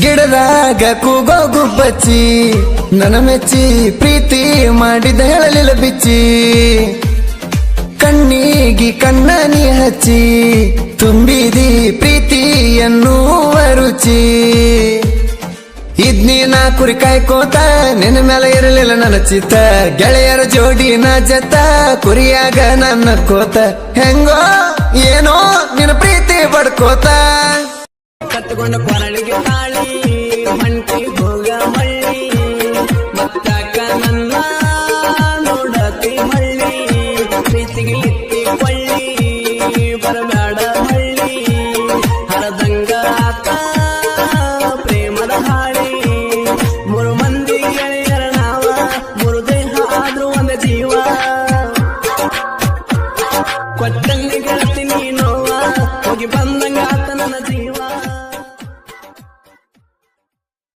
ಗಿಡದಾಗ ಕೂಗೋ ಗುಬ್ಬಚ್ಚಿ ನನ್ನ ಮೆಚ್ಚಿ, ಪ್ರೀತಿ ಮಾಡಿದ ಹೇಳಲಿಲ್ಲ ಬಿಚ್ಚಿ. ಕಣ್ಣಿಗಿ ಕಣ್ಣ ನೀ ಹಚ್ಚಿ, ತುಂಬಿದಿ ಪ್ರೀತಿಯನ್ನು ರುಚಿ ಇದ್ನಿ ನಾ ಕುರಿ ಕಾಯ್ಕೋತ ನಿನ್ನ ಮೇಲೆ ಇರಲಿಲ್ಲ ನನ್ನ ಚಿತ್ತ. ಗೆಳೆಯರ ಜೋಡಿ ನಾ ಜತ, ಕುರಿಯಾಗ ನನ್ನ ಕೋತ. ಹೆಂಗೋ ಏನೋ ನಿನ್ನ ಪ್ರೀತಿ ಬಡ್ಕೋತ ತಗೊಂಡ ಕೊರಳಿಗೆ ತಾಳಿ ಮಂಟಿ ಭೋಗ ಮಳ್ಳಿ ಮತ್ತಾಕ ನನ್ನ ನೋಡತಿ ಮಳ್ಳಿ, ಪ್ರೀತಿಗೆ ಇತ್ತಿ ಕೊಳ್ಳಿ ಬರಬೇಡ ಮಳ್ಳಿ, ಹರದಂಗ ಆತ ಪ್ರೇಮದ ಹಾಳಿ ಮೂರು ಮಂದಿ ಗೆಳೆಯರ ನಾವ, ಮೂರು ದೇಹ ಆದ್ರೂ ಒಂದ ಜೀವ. ಕೊಟ್ಟಲ್ಲಿ ಗೆಳತಿ ನೀನೋವ, ಹೋಗಿ ಬಂದ